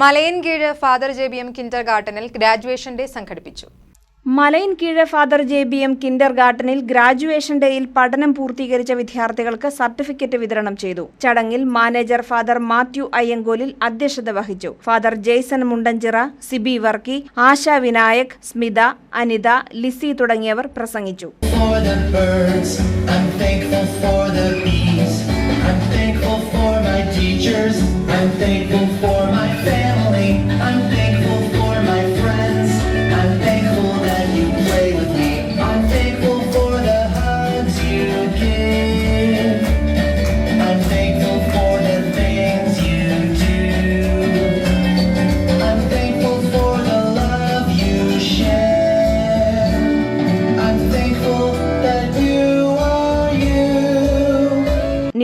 Malayinkeezhu father J B M Kinder ഗാർഡനിൽ graduation day സംഘടിപ്പിച്ചു Malayinkeezhu father J B M Kinder ഗാർഡനിൽ graduation ഡേയിൽ പഠനം പൂർത്തീകരിച്ച വിദ്യാർത്ഥികൾക്ക് സർട്ടിഫിക്കറ്റ് വിതരണം ചെയ്തു. ചടങ്ങിൽ മാനേജർ ഫാദർ മാത്യു അയ്യങ്കോലിൽ അധ്യക്ഷത വഹിച്ചു. ഫാദർ ജെയ്സൺ മുണ്ടഞ്ചിറ സിബി വർക്കി ആശ വിനായക് സ്മിത അനിത ലിസി തുടങ്ങിയവർ പ്രസംഗിച്ചു. I'm thankful for